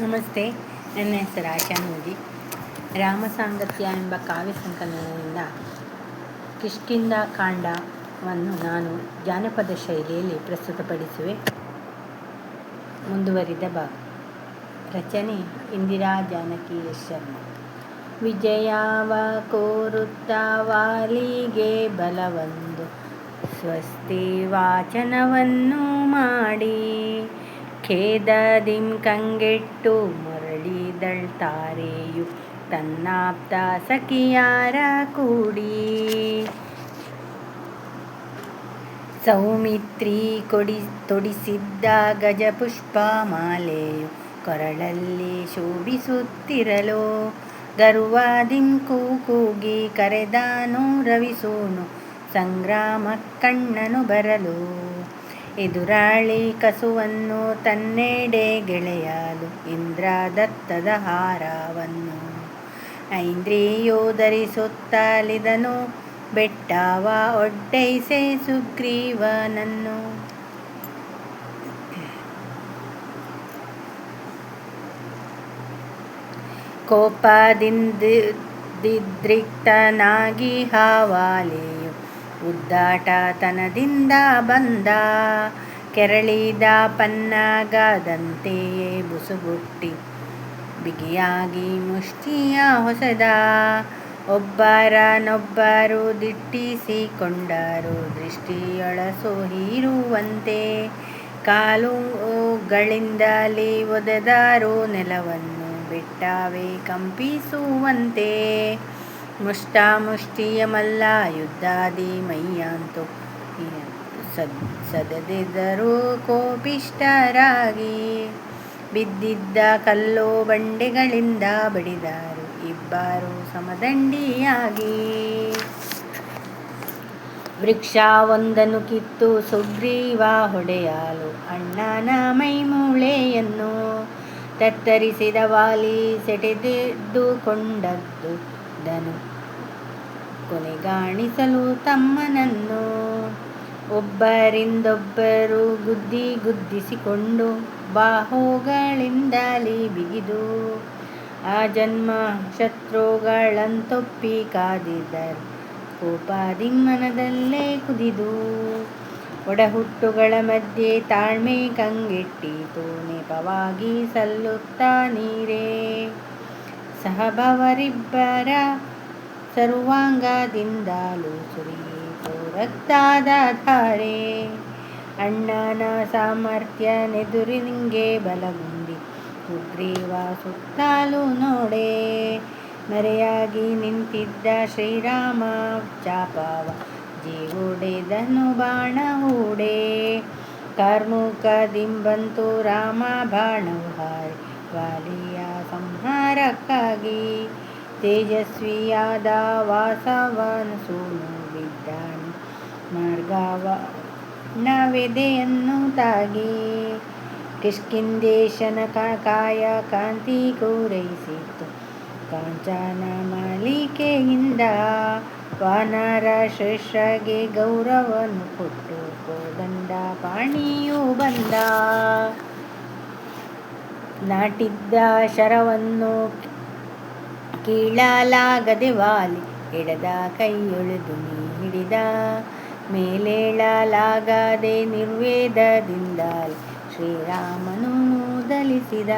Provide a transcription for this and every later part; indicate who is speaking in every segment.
Speaker 1: ನಮಸ್ತೆ. ನನ್ನ ಹೆಸರು ಆಶಾ ನೂಜಿ ರಾಮಸಾಂಗತ್ಯ ಎಂಬ ಕಾವ್ಯ ಸಂಕಲನದಿಂದ ಕಿಷ್ಕಿಂದ ಕಾಂಡವನ್ನು ನಾನು ಜಾನಪದ ಶೈಲಿಯಲ್ಲಿ ಪ್ರಸ್ತುತಪಡಿಸುವೆ. ಮುಂದುವರಿದ ಭಾಗ. ರಚನೆ ಇಂದಿರಾ ಜಾನಕಿ ಎಸ್ ಶರ್ಮ. ವಿಜಯಾವ ಕೋರುತ್ತ ವಾಲಿಗೆ ಬಲವೊಂದು. ಸ್ವಸ್ತಿ ವಾಚನವನ್ನು ಮಾಡಿ. ಖೇದದಿಂ ಕಂಗೆಟ್ಟು ಮುರಳಿದಳ್ತಾರೆಯು ತನ್ನಾಪ್ತ ಸಖಿಯಾರ ಕೂಡಿ. ಸೌಮಿತ್ರಿ ಕೊಡಿ, ತೊಡಿಸಿದ್ದ ಗಜಪುಷ್ಪ ಮಾಲೆಯು ಕೊರಳಲ್ಲಿ ಶೋಭಿಸುತ್ತಿರಲು. ಗರ್ವಾದಿಂ ಕೂಗಿ ಕರೆದಾನು ರವಿಸೂನು, ಸಂಗ್ರಾಮ ಕಣ್ಣನು ಬರಲು. ಎದುರಾಳಿ ಕಸುವನ್ನು ತನ್ನೆಡೆ ಗೆಳೆಯಲು ಇಂದ್ರದತ್ತದ ಹಾರವನ್ನು. ಐಂದ್ರಿಯೋ ಧರಿಸುತ್ತಲಿದನು ಬೆಟ್ಟವ ಒಡ್ಡೈಸೆ ಸುಗ್ರೀವನನ್ನು. ಕೋಪದಿಂದಿದ್ರಿಕ್ತನಾಗಿ ಹಾವಾಲಿಯು ಉದ್ದಾಟತನದಿಂದ ಬಂದ. ಕೆರಳಿದ ಪನ್ನಾಗದಂತೆಯೇ ಬುಸುಗುಟ್ಟಿ. ಬಿಗಿಯಾಗಿ ಮುಷ್ಟಿಯ ಹೊಸದ. ಒಬ್ಬರನೊಬ್ಬರು ದಿಟ್ಟಿಸಿಕೊಂಡರು. ದೃಷ್ಟಿಯೊಳಸು ಹೀರುವಂತೆ ಕಾಲುಗಳಿಂದಲೇ ಒದೆದರು ನೆಲವನ್ನು. ಬೆಟ್ಟವೇ ಕಂಪಿಸುವಂತೆ ಮುಷ್ಟ ಮುಷ್ಟಿಯ ಮಲ್ಲ ಯುದ್ಧಾದಿ ಮೈಯಾಂತು. ಸದ್ ಸದದಿದ್ದರೂ ಕೋಪಿಷ್ಟರಾಗಿ ಬಿದ್ದಿದ್ದ ಕಲ್ಲು ಬಂಡೆಗಳಿಂದ ಬಡಿದಾರು ಇಬ್ಬರು ಸಮದಂಡಿಯಾಗಿ. ವೃಕ್ಷವೊಂದನ್ನು ಕಿತ್ತು ಸುಗ್ರೀವ ಹೊಡೆಯಲು ಅಣ್ಣನ ಮೈಮೂಳೆಯನ್ನು ತತ್ತರಿಸಿದ ವಾಲಿ ಸೆಟೆದೆದ್ದುಕೊಂಡದ್ದು ದನು ಕೊನೆಗಾಣಿಸಲು ತಮ್ಮನನ್ನು ಒಬ್ಬರಿಂದೊಬ್ಬರು ಗುದ್ದಿ ಗುದ್ದಿಸಿಕೊಂಡು ಬಾಹುಗಳಿಂದಲೇ ಬಿಗಿದು ಆ ಜನ್ಮ ಶತ್ರುಗಳಂತೊಪ್ಪಿ ಕಾದಿದ್ದರು. ಕೋಪ ದಿಮ್ಮನದಲ್ಲೇ ಕುದಿದು ಒಡಹುಟ್ಟುಗಳ ಮಧ್ಯೆ ತಾಳ್ಮೆ ಕಂಗೆಟ್ಟಿತು. ನೆಪವಾಗಿ ಸಲ್ಲುತ್ತಾ ನೀರೇ ಸಹಭವರಿಬ್ಬರ ಸರ್ವಾಂಗದಿಂದಲೂ ಸುರಿಯಿತು ರಕ್ತಾದ ಧಾರೆ ಅಣ್ಣನ ಸಾಮರ್ಥ್ಯ ನೆದುರಿನಿಂಗೆ ಬಲಗುಂದಿ ಸುಗ್ರೀವ ಸುತ್ತಲೂ ನೋಡೆ. ಮರೆಯಾಗಿ ನಿಂತಿದ್ದ ಶ್ರೀರಾಮ, ಚಾಪವ ಜೀವುಡೆದನು ಬಾಣ ಹೂಡೆ. ಕಾರ್ಮುಕದಿಂಬಂತು ರಾಮ ಬಾಣವು ಹಾರಿ ವಾಲಿಯ ಸಂಹಾರಕ್ಕಾಗಿ ತೇಜಸ್ವಿಯಾದ ವಾಸವನ್ನು ಸೂನು ಬಿದ್ದಾನೆ ಮಾರ್ಗವ ನವೆದೆಯನ್ನು ತಾಗಿ ಕಿಷ್ಕಿಂದೇಶನ ಕಾಯ ಕಾಂತಿ ಕೂರೈಸಿತ್ತು ಕಾಂಚನ ಮಾಲಿಕೆಯಿಂದ ವಾನರ ಶ್ರೇಷ್ಠಗೆ ಗೌರವನು ಕೊಟ್ಟು ಕೋದಂಡ ಪಾಣಿಯು ಬಂದ. ನಾಟಿದ್ದ ಶರವನ್ನು ಕೀಳಲಾಗದೆ ವಾಲಿ ಎಡದ ಕೈಯೊಳೆದು ನೀ ಹಿಡಿದ ಮೇಲೇಳಲಾಗದೆ ನಿರ್ವೇದದಿಂದಾಲಿ ಶ್ರೀರಾಮನು ಮೂದಲಿಸಿದ.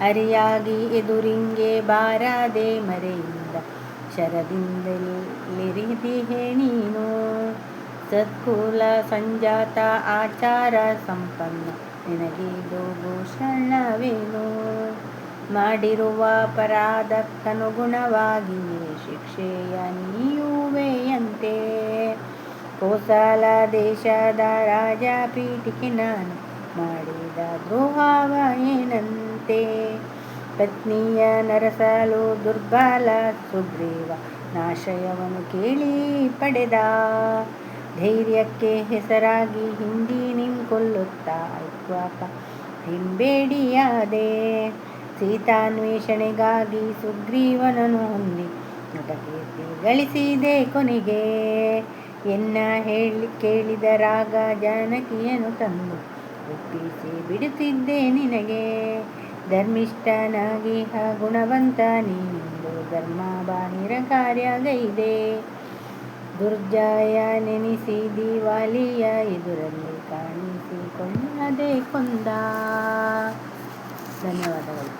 Speaker 1: ಅರಿಯಾಗಿ ಎದುರಿಂಗೆ ಬಾರದೆ ಮರೆಯಿಂದ ಶರದಿಂದಲಿರಿದಿಹೆ ನೀನು. ಸತ್ಕುಲ ಸಂಜಾತ ಆಚಾರ ಸಂಪನ್ನ ನಿನಗಿದು ಭೂಷಣವೇನು ಮಾಡಿರುವ ಅಪರಾಧಕ್ಕನುಗುಣವಾಗಿಯೇ ಶಿಕ್ಷೆಯ ನೀಯುವೆಯಂತೆ. ಕೋಸಲ ದೇಶದ ರಾಜ ಪೀಠಿಕೆ ನಾನು ಮಾಡಿದ ದ್ರೋಹವ ಏನಂತೆ? ಪತ್ನಿಯ ನರಸಲು ದುರ್ಬಲ ಸುಗ್ರೀವ ನಾಶಯವನ್ನು ಕೇಳಿ ಪಡೆದ. ಧೈರ್ಯಕ್ಕೆ ಹೆಸರಾಗಿ ಹಿಂದಿ ಕೊಲ್ಲುತ್ತಾ ಐಕ್ವಾಕ ಹಿಂಬೇಡಿಯಾದೆ. ಸೀತಾನ್ವೇಷಣೆಗಾಗಿ ಸುಗ್ರೀವನನು ಹೊಂದಿ ನಟಕೀರ್ತಿ ಗಳಿಸಿದೆ ಕೊನೆಗೆ. ಎನ್ನ ಹೇಳಿ ಕೇಳಿದ ರಾಗ ಜಾನಕಿಯನು ತಂದು ಒಪ್ಪಿಸಿ ಬಿಡುತ್ತಿದ್ದೆ ನಿನಗೆ. ಧರ್ಮಿಷ್ಠನಾಗಿ ಹ ಗುಣವಂತ ನೀನೆಂದು ಧರ್ಮ ಬಾಹಿರ ಕಾರ್ಯಗೈದೆ. ದುರ್ಜಯ ನೆನೆಸಿ ದಿವಾಲಿಯ ಎದುರಲ್ಲಿ కొన్నదే కొందా ధన్యవాదాలు.